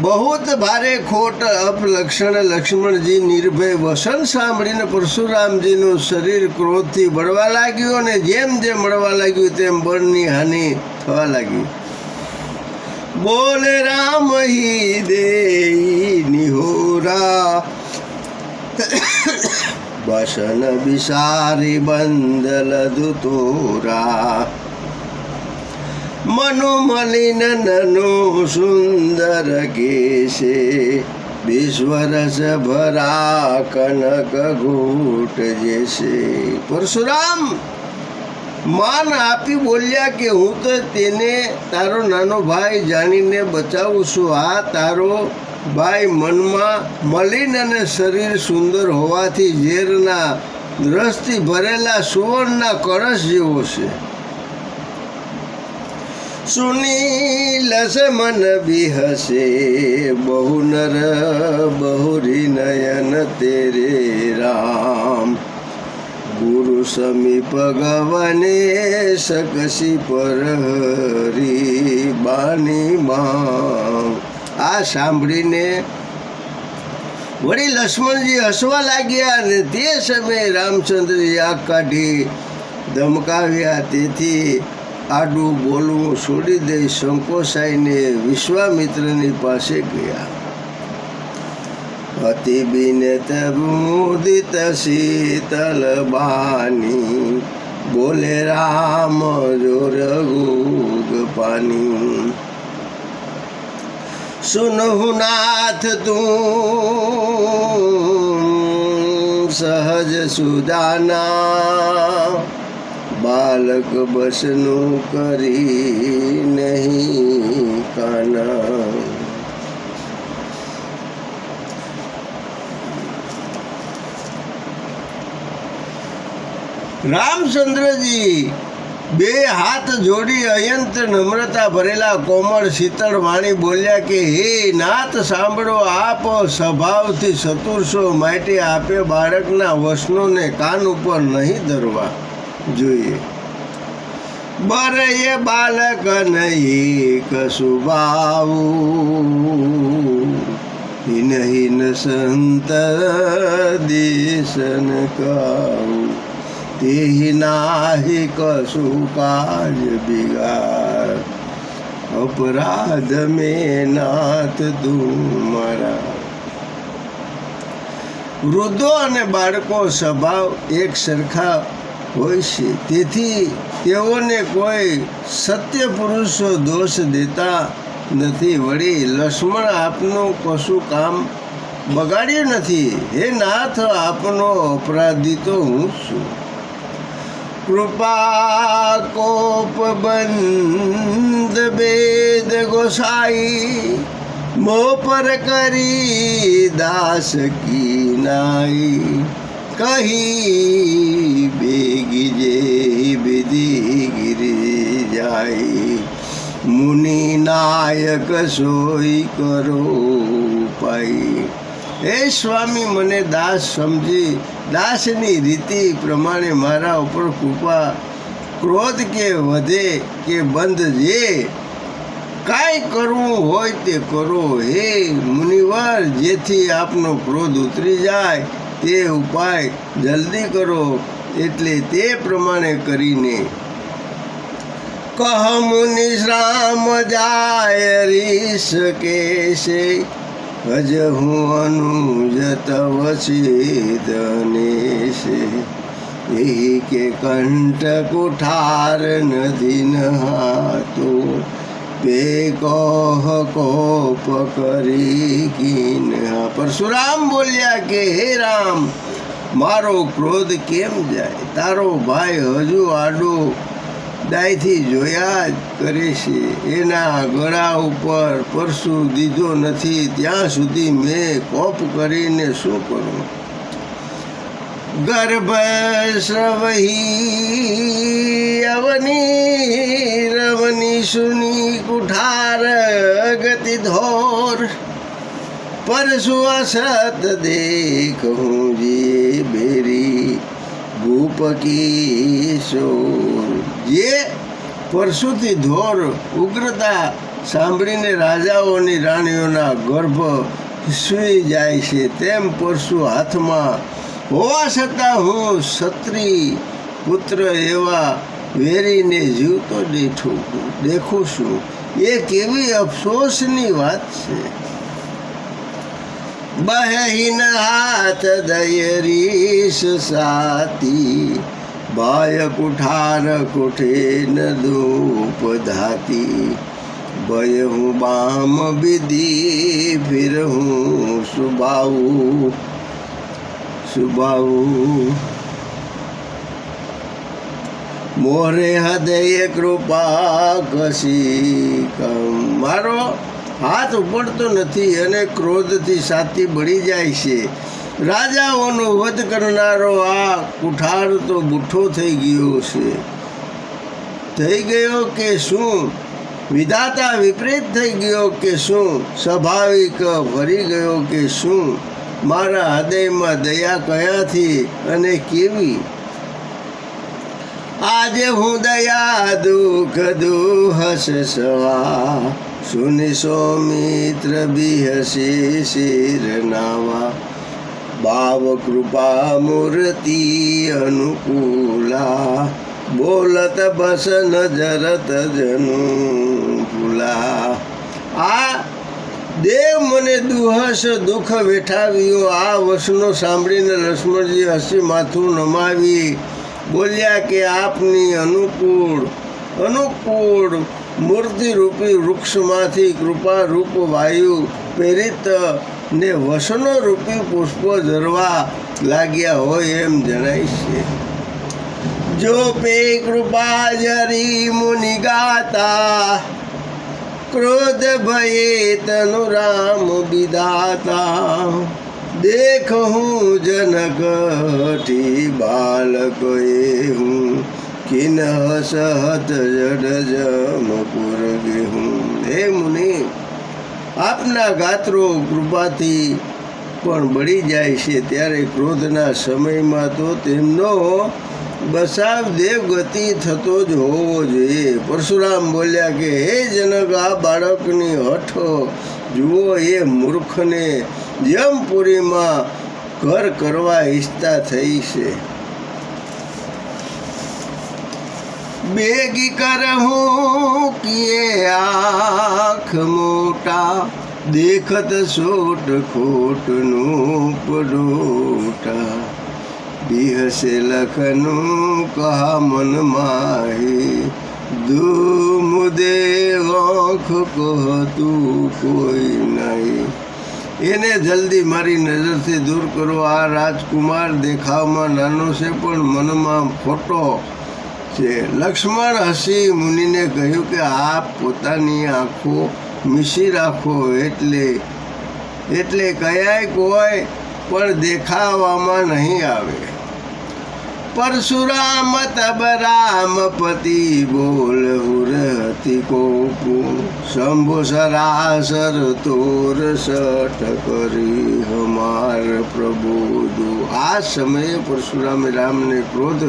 બહુત ભારે ખોટ અપલક્ષણ લક્ષ્મણજી નિર્ભય વસન સાંભળીને પરશુરામજીનું શરીર ક્રોધથી બળવા લાગ્યું અને જેમ જેમ મળવા લાગ્યું તેમ બળની હાનિ થવા લાગી બોલે રામ હી દે નિહોરા બસન બિસારી બંદલ દુતોરા મનુ મલિન નનો સુંદર કેશે. વિશ્વરસ ભરા કનક ઘૂટ જેશે. પરશુરામ, માન આપી બોલ્યા કે હું તો તેને તારો નાનો ભાઈ જાણીને બચાવું છું. આ તારો ભાઈ મનમાં મલિન અને શરીર સુંદર હોવાથી ઝેરના રસથી ભરેલા સુવર્ણના કળશ જેવો છે. સુનીલ મન બિહસે. બહુ નર બહુરી નયન તેરે રામ. ગુરુ સમીપ ગવને સકસી પર હરી બાની માં. આ સાંભળીને વળી લક્ષ્મણજી હસવા લાગ્યા અને તે સમયે રામચંદ્રજી આગ કાઢી ધમકાવ્યા. તેથી આડું બોલવું છોડી દઈ સંકોચાઈને વિશ્વામિત્રની પાસે ગયા. અતિ બિનત મુદિત શીતલ બાની બોલે રામ જો રઘુગ પાની. સુનહુ નાથ તું, સહજ સુદાના બાલક બસનું કરી નહીં રામચંદ્રજી, બે હાથ જોડી અયંત નમ્રતા ભરેલા કોમળ શીતળ વાણી બોલ્યા કે, હે નાથ, સાંભળો, આપ સ્વભાવથી સતુરશો માટે આપે બાળકના વસનોને કાન ઉપર નહીં ધરવા. જોઈએ. બર એ બાલક નહીં કશું બાવું હિન સંત દેશન કાવું. તે નાહી કશું કાજ બિગાડ. અપરાધ મે નાથ તું વૃદ્ધો અને બાળકો સ્વભાવ એક સરખા હોય છે. તેથી તેઓને કોઈ સત્ય પુરુષો દોષ દેતા નથી. વળી લક્ષ્મણ આપનું કશું કામ બગાડ્યું નથી. હે નાથ, આપનો અપરાધી તો હું છું. કૃપા, કોપ, બંધ, ભેદ, ગોસાઈ મો પર કરી દાસ કી નાઈ. કહી બેગી જે વિધિ ગીરી જાય મુનિ નાયક સોઈ કરો પાઈ હે સ્વામી મને દાસ સમજી દાસની રીતિ પ્રમાણે મારા ઉપર કૃપા ક્રોધ કે વધે કે બંધ જે કાંઈ કરવું હોય તે કરો હે મુનિવાર જેથી આપનો ક્રોધ ઉતરી જાય તે ઉપાય જલ્દી કરો એટલે તે પ્રમાણે કરીને કહ મુનિ શ્રામ જાય રીસ છે ભજ હું અનુજ તવ છેદને છે એ કે કંઠ કુઠાર નદી નહાતો કોહ કોપ કરી કિન્હા પરશુરામ બોલ્યા કે, હે રામ, મારો ક્રોધ કેમ જાય? તારો ભાઈ હજુ આડો દાયથી જોયા જ કરે છે. એના ગળા ઉપર પરસુ દીધો નથી. ત્યાં સુધી મેં કોપ કરીને શું કરું? ગર્ભ સ્રવહી અવની રવની સુની કુઠાર ગતિ ધોર. પરશુ અસત દેખું જે બેરી ભૂપ કિશોર. જે પરશુથી ધોર ઉગ્રતા સાંભળીને રાજાઓની રાણીઓના ગર્ભ સૂઈ જાય છે, તેમ પરશુ હાથમાં હોવા છતાં હું ક્ષત્રિય પુત્ર એવા વેરીને જીવતો દેઠું દેખું છું. એ કેવી અફસોસની વાત છે. બહેન હાથ દયરીશ સાતી, બાય કુઠાર કુઠે ન દૂપ ધાતી. ભય હું બામ વિધિ ફિર હું સુબાવું સુબાવું મોરે હૃદય કૃપા કશી મારો હાથ ઉપડતો નથી અને ક્રોધથી સાથી બળી જાય છે. રાજાઓનો વધ કરનારો આ કુઠાર તો બુઠ્ઠો થઈ ગયો છે. થઈ ગયો કે શું? વિધાતા વિપરીત થઈ ગયો કે શું? સ્વાભાવિક ભરી ગયો કે શું? મારા હૃદયમાં દયા કયાથી અને કેવી? આજે હું દયા, દુઃખ, દુહસ સવા સુનિશો મિત્ર બિહસી શિર નાવા. ભાવ કૃપા મૂર્તિ અનુકૂલા, બોલત બસ નજરત જનુ ભૂલા. આ દેવ મને દુહસ દુઃખ વેઠાવ્યો. આ વસનો સાંભળીને લક્ષ્મણજી હસી માથું નમાવી બોલ્યા કે આપની અનુકૂળ અનુકૂળ મૂર્તિરૂપી વૃક્ષમાંથી કૃપારૂપ વાયુ પ્રેરિત ને વસનો રૂપી પુષ્પો ઝરવા લાગ્યા હોય એમ જણાય છે. જો પે કૃપા જરી મુનિ ગાતા ક્રોધ ભયે તનુ રામ વિદાતા દેખ હું જનકઠી બાલક એ હું. કિન સહત જડ જમપુર હું. હે મુનિ, આપના ગાત્રો કૃપાથી પણ બળી જાય છે. ત્યારે ક્રોધના સમયમાં તો તેમનો બસાવ દેવગતિ થતો જ હોવો જોઈએ. પરશુરામ બોલ્યા કે, હે જનક, આ બાળકની હઠ જુઓ, એ મૂર્ખને જમપુરીમાં ઘર કરવા ઈચ્છતા થઈ છે. બેગી કરહું કિએ આંખ મોટા, દેખત સોટ ખોટનું પડોટા બિહસે લખનું કહા મન માહી ધૂમ મુદે આંખ કહતું કોઈ નહીં એને જલ્દી મારી નજરથી દૂર કરો આ રાજકુમાર દેખાવમાં નાનો છે પણ મનમાં ખોટો છે લક્ષ્મણ હસી મુનિને કહ્યું કે આપ પોતાની આંખો મીસી રાખો એટલે એટલે કયાય કોઈ પણ દેખાવામાં નહીં આવે પરશુરામ, તબ રામપતિ બોલ હુરતિ કોપુ શંભુ સરાસર તોર સઠ કરી હમાર પ્રબોધુ આ સમયે પરશુરામ રામને ક્રોધ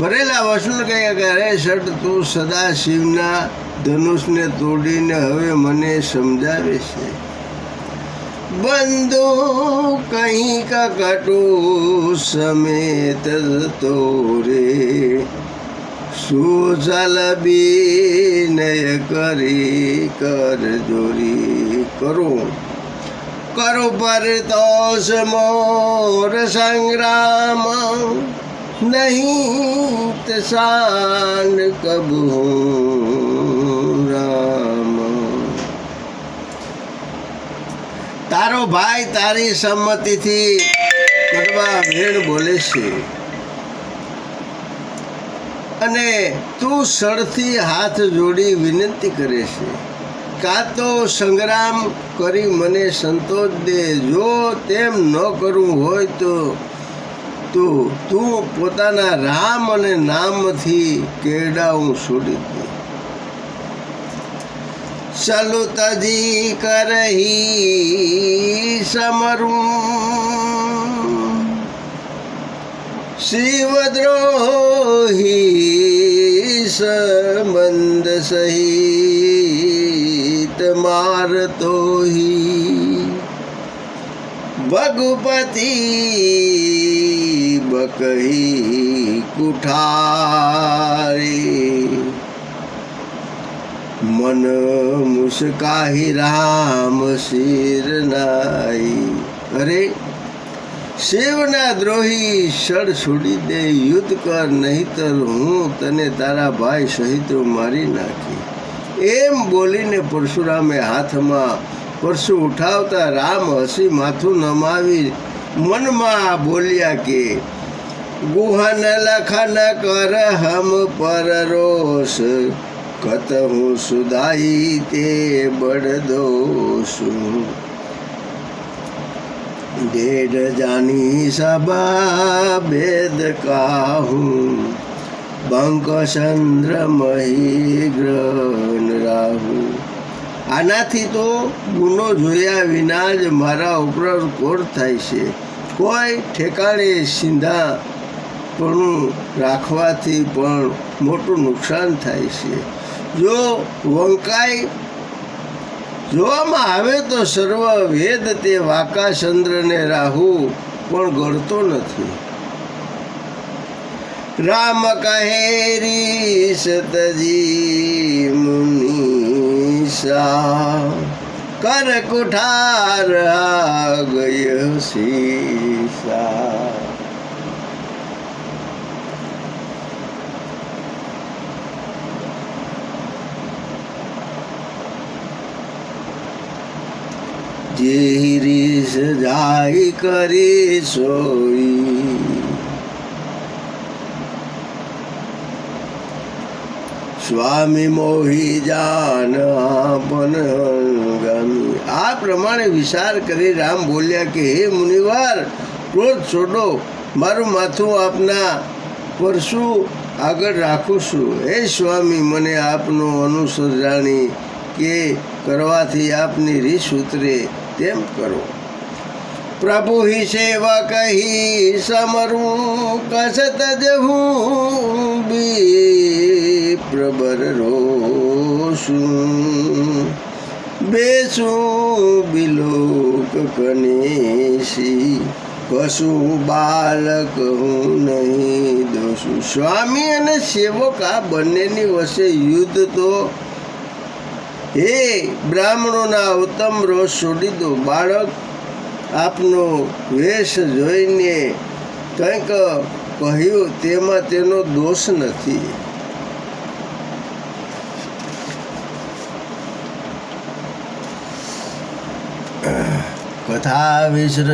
ભરેલા વસુલ કહ્યા કે, અરે શટ તું સદા શિવના ધનુષને તોડીને હવે મને સમજાવે છે. બંધુ કંઈક કટુ સમેત તોરે સુજલ બીનય કરી કર જોરી કરું કરો પરતોષ મોર સંગ્રામ નહીં તસાન કબૂ રામ તારો ભાઈ તારી સંમતિથી કરવા ભેળ બોલે છે. અને તું સળથી હાથ જોડી વિનંતી કરે છે. કાં તો સંગ્રામ કરી મને સંતોષ દે. જો તેમ ન કરવું હોય તો તું તું પોતાના રામ અને નામથી કેડાવું છોડી દે. ચલો તજી કરહી સમરું. શિવદ્રોહી સંબંધ સહી મારતો હી ભગુપતિ બકહી કુઠારી. મન મુસ્કાહી રામ શિર નાઈ અરે શિવના દ્રોહી શળ છોડી દે યુદ્ધ કર નહીતર હું તને તારા ભાઈ સહિત મારી નાખી એમ બોલીને પરશુરામે હાથમાં પરશુ ઉઠાવતા રામ હસી માથું નમાવી મનમાં બોલ્યા કે ગુહન લખન કર હમ પર રોષ કત હું સુદાઈ તે બળદો છું. ડેઢ જાની સભા ભેદ કાહું. બંકચંદ્ર મહી ગ્રહણ રાહુ. આનાથી તો ગુનો જોયા વિના જ મારા ઉપર કોર થાય છે. કોઈ ઠેકાણે સિંધા પણ રાખવાથી પણ મોટું નુકસાન થાય છે. જો વંકાય જોવામાં આવે તો સર્વ વેદ તે વાકાચંદ્રને રાહુ પણ ગણતો નથી. રામ કહેરી સતજી મુનિષા કર કુઠાર ગય સીસા જે રીસ જાય કરી સોઈ. સ્વામી મોહી જાન આપન ગામી. આ પ્રમાણે વિચાર કરી રામ બોલ્યા કે, હે મુનિવાર, ક્રોધ છોડો. મારું માથું આપના પરશુ આગળ રાખું છું? હે સ્વામી, મને આપનું અનુસર જાણી કે કરવાથી આપની રીસ ઉતરે. તેમ કરો. પ્રભુ હિ સેવા કહી સમરું કસત જહું બી પ્રબર રોશું બેસું બિલોક કનેશી કશું બાલક હું નહીં દોશું સ્વામી અને સેવક આ બંનેની વચ્ચે યુદ્ધ તો હે બ્રાહ્મણોના ઉત્તમ રોષ છોડી દો બાળક આપનો વેશ જોઈને કંઈક કહ્યું, તેમાં તેનો દોષ નથી. કથા વિસર્જ.